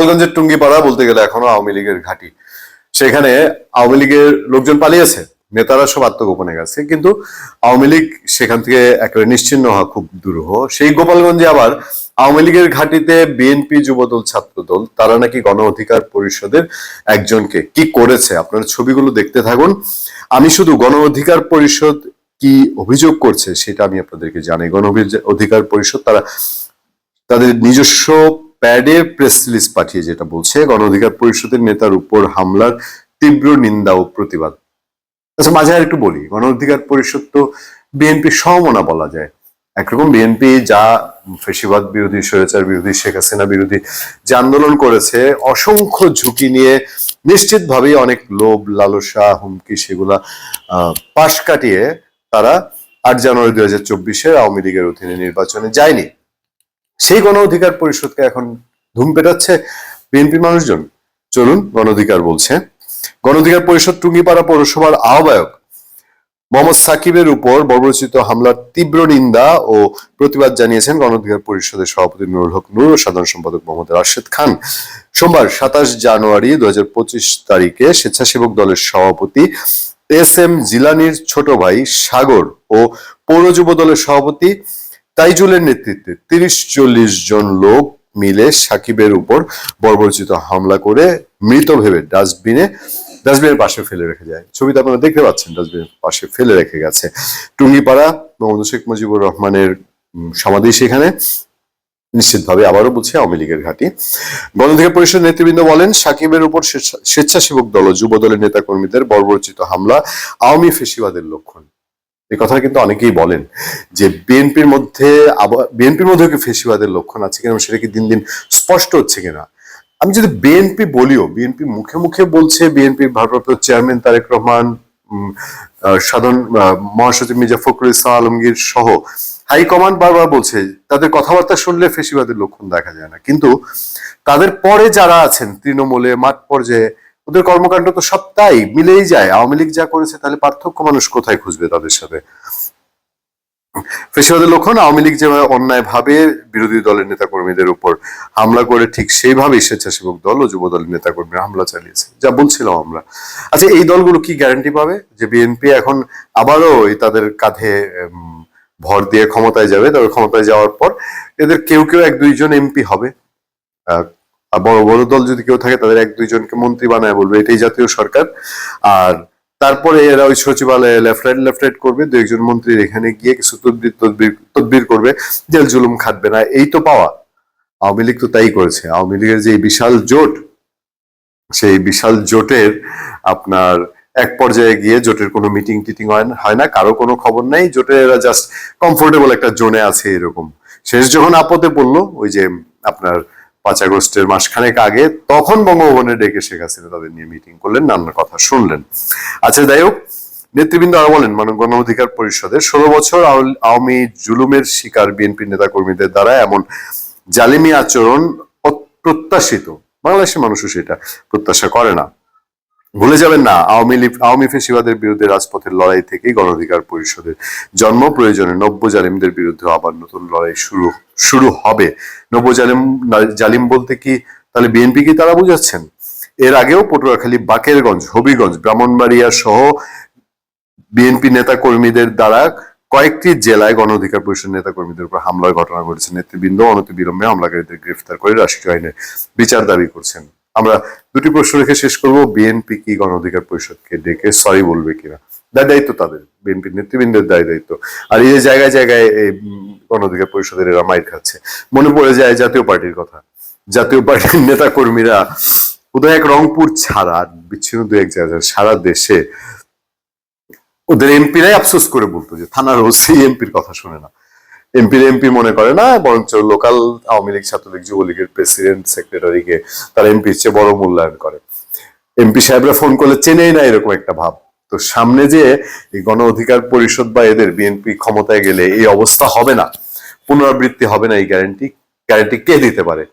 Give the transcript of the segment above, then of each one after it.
গোপালগঞ্জের টুঙ্গিপাড়া বলতে গেলে এখনও আওয়ামী লীগের ঘাঁটি। সেখানে আওয়ামী লীগের লোকজন পালিয়েছে, নেতারা সব আত্মগোপনে গেছে, কিন্তু আওয়ামী লীগ সেখান থেকে একেবারে নিশ্চিন্ন হওয়া খুব দুরূহ। সেই গোপালগঞ্জে আবার আওয়ামী লীগের ঘাঁটিতে বিএনপি যুবদল, ছাত্রদল, তারা নাকি গণ অধিকার পরিষদের একজনকে কি করেছে? আপনারা ছবিগুলো দেখতে থাকুন। আমি শুধু গণ অধিকার পরিষদ কি অভিযোগ করছে সেটা আমি আপনাদেরকে জানাই। গণ অধিকার পরিষদ তারা তাদের নিজস্ব প্যাডে প্রেস রিলিজ পাঠিয়ে যেটা বলছে গণ অধিকার পরিষদের নেতার উপর হামলার তীব্র নিন্দা ও প্রতিবাদ। আচ্ছা মাঝে আর একটু বলি গণ অধিকার পরিষদ তো বিএনপি সমমনা বলা যায়। একরকম বিএনপি যা ফেসিবাদ বিরোধী, স্বৈরাচার বিরোধী, শেখ হাসিনা বিরোধী যে আন্দোলন করেছে, অসংখ্য ঝুঁকি নিয়ে নিশ্চিতভাবেই অনেক লোভ, লালসা, হুমকি সেগুলা পাশ কাটিয়ে তারা আট জানুয়ারি দুই হাজার চব্বিশের আওয়ামী লীগের অধীনে নির্বাচনে যায়নি। সেই গণ অধিকার পরিষদকে এখন ধুম পেটাচ্ছে বিএনপি মানুষজন। চলুন গণ অধিকার বলছে। গণ অধিকার পরিষদ টুঙ্গিপাড়া পৌরসভার আহ্বায়ক মোহাম্মদ সাকিবের উপর বর্বরচিত হামলার তীব্র নিন্দা ও প্রতিবাদ জানিয়েছেন গণ অধিকার পরিষদের সভাপতি নুরুল হক নুর সাধারণ সম্পাদক মোহাম্মদ রাশেদ খান। সোমবার সাতাশ জানুয়ারি দু হাজার পঁচিশ তারিখে স্বেচ্ছাসেবক দলের সভাপতি এস এম জিলানির ছোট ভাই সাগর ও পৌর যুব দলের সভাপতি তাইজুলের নেতৃত্বে তিরিশ চল্লিশ জন লোক মিলে সাকিবের উপর বর্বরচিত হামলা করে মৃত ভেবে ডাস্টবিনে, ডাস্টবিনের পাশে ফেলে রেখে যায়। ছবিতে আপনারা দেখতে পাচ্ছেন ডাস্টবিনের পাশে ফেলে রেখে গেছে। টুঙ্গিপাড়া মোহাম্মদ শেখ মুজিবুর রহমানের সমাধি সেখানে। নিশ্চিতভাবে আবারও বলছি, আওয়ামী লীগের ঘাঁটি। গণঅধিকার পরিষদ নেতৃবৃন্দ বলেন, সাকিবের উপর স্বেচ্ছাসেবক দল যুব দলের নেতা কর্মীদের বর্বরচিত হামলা আওয়ামী ফেসিবাদের লক্ষণ। এই কথা কিন্তু অনেকেই বলেন যে বিএনপির মধ্যে আবার বিএনপির মধ্যে কি ফেসিবাদের লক্ষণ আছে কিনা, সেটা কি দিন দিন স্পষ্ট হচ্ছে কিনা? আমি যদি বিএনপি বলিও, বিএনপি মুখে মুখে বলছে বিএনপির ভারপ্রাপ্ত চেয়ারম্যান তারেক রহমান সাধারণ মহাসচিব মির্জা ফখরুল ইসলাম আলমগীর সহ হাইকমান্ড বারবার বলছে, তাদের কথাবার্তা শুনলে ফেসিবাদের লক্ষণ দেখা যায় না। কিন্তু তাদের পরে যারা আছেন, তৃণমূলে, মাঠ পর্যায়ে ওদের কর্মকাণ্ড তো সব তাই মিলেই যায়। আওয়ামী লীগ যা করেছে, তাহলে পার্থক্য মানুষ কোথায় খুঁজবে তাদের সাথে? ফেসিবাদের লক্ষণ, আওয়ামী লীগ যেভাবে অন্যায় ভাবে বিরোধী দলের নেতাকর্মীদের উপর হামলা করে, ঠিক সেইভাবেই স্বেচ্ছাসেবক দল ও যুব দলের নেতাকর্মীরা হামলা চালিয়েছে। যা বলছিলাম আমরা। আচ্ছা এই দলগুলো কি গ্যারান্টি পাবে? যে বিএনপি এখন আবারও তাদের কাঁধে ভর দিয়ে ক্ষমতায় যাবে। তবে ক্ষমতায় যাওয়ার পর এদের কেউ কেউ এক দুইজন এমপি হবে। বড় বড় দল যদি কেউ থাকে, তাদের এক দুইজনকে মন্ত্রী বানায় বলবে, এটাই জাতীয় সরকার। আর তারপরে এরা ওই সচিবালয়ে লেফট রাইট লেফট রাইট করবে, দু একজন মন্ত্রীর এখানে গিয়ে কিছু তদবির তদবির করবে, জেল জুলুম খাটবে না, এই তো পাওয়া। আওয়ামী লীগ তো তাই করেছে। আওয়ামী লীগের যে বিশাল জোট, সেই বিশাল জোটের আপনার এক পর্যায়ে গিয়ে জোটের কোনো মিটিং টিটিং হয় হয় না, কারও কোনো খবর নেই জোটের এরা জাস্ট কমফোর্টেবল একটা জোনে আছে এরকম। শেষ যখন আপদে পড়ল, ওই যে আপনার পাঁচ আগস্টের মাসখানেক আগে তখন বঙ্গভবনে ডেকে শেখ হাসিনা তাদের নিয়ে মিটিং করলেন নানা কথা শুনলেন। আচ্ছা যাই হোক, নেতৃবৃন্দ আরও বলেন মানে গণ অধিকার পরিষদের ষোলো বছর আওয়ামী জুলুমের শিকার বিএনপি নেতা কর্মীদের দ্বারা এমন জালিমি আচরণ অপ্রত্যাশিত। বাংলাদেশের মানুষও সেটা প্রত্যাশা করে না। ভুলে যাবেন না, আওয়ামী লীগ, আওয়ামী ফেসিবাদের বিরুদ্ধে রাজপথের লড়াই থেকেই গণ অধিকার পরিষদের জন্ম, প্রয়োজনে নব্য জালিমদের বিরুদ্ধে আবার নতুন লড়াই শুরু শুরু হবে। নব্য জালিম জালিম বলতে কি? তাহলে বিএনপি কি তারা বুঝাচ্ছেন? এর আগেও পটুয়াখালী, বাকেরগঞ্জ, হবিগঞ্জ, ব্রাহ্মণবাড়িয়া সহ বিএনপি নেতা কর্মীদের দ্বারা কয়েকটি জেলায় গণ অধিকার পরিষদ নেতা কর্মীদের উপর হামলার ঘটনা ঘটেছে। নেতৃবৃন্দ অনতি বিলম্বে হামলাকারীদের গ্রেফতার করে রাষ্ট্রীয় আইনে বিচার দাবি করছেন। আমরা দুটি প্রশ্ন রেখে শেষ করব। বিএনপি কি গণ অধিকার পরিষদকে ডেকে সরি বলবে কিনা? দায় দায়িত্ব তাদের বিএনপির নেতৃবৃন্দের দায় দায়িত্ব। আর এই জায়গায় জায়গায় গণ অধিকার পরিষদের এরা মাইর খাচ্ছে। মনে পড়ে যায় জাতীয় পার্টির কথা। জাতীয় পার্টির নেতা কর্মীরা উদয় এক রংপুর ছাড়া বিচ্ছিন্ন দু এক জায়গায় সারা দেশে। ওদের এমপিরাই আফসোস করে বলতো যে থানার ওসি এমপির কথা শুনে না। এমপির এমপি মনে করে না, বরঞ্চ লোকাল আওয়ামী লীগ, ছাত্রলীগ, যুবলীগের প্রেসিডেন্ট সেক্রেটারিকে তারা এমপির চেয়ে বড় মূল্যায়ন করে। এমপি সাহেবরা ফোন করলে চেনেই না এরকম একটা ভাব। তো সামনে যে এই গণ অধিকার পরিষদ বা এদের বিএনপি ক্ষমতায় গেলে এই অবস্থা হবে না, পুনরাবৃত্তি হবে না, এই গ্যারান্টি গ্যারান্টি কে দিতে পারে?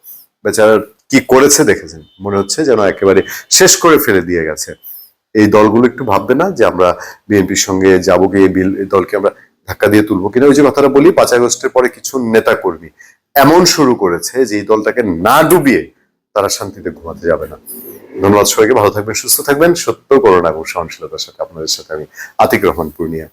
বেচারা কি করেছে দেখেছেন? মনে হচ্ছে যেন একেবারে শেষ করে ফেলে দিয়ে গেছে। এই দলগুলো একটু ভাববে না যে আমরা বিএনপির সঙ্গে যাব গিয়ে বিল দলকে আমরা ধাক্কা দিয়ে তুলবো কিনা? ওই যে কথাটা বলি, পাঁচ আগস্টের পরে কিছু নেতা কর্মী এমন শুরু করেছে যে এই দলটাকে না ডুবিয়ে তারা শান্তিতে ঘুমাতে যাবে না। ধন্যবাদ সবাইকে, ভালো থাকবেন, সুস্থ থাকবেন। সত্য করোনা এবং সহনশীলতার সাথে আপনাদের সাথে আমি আতিক রহমান পূর্ণিয়া।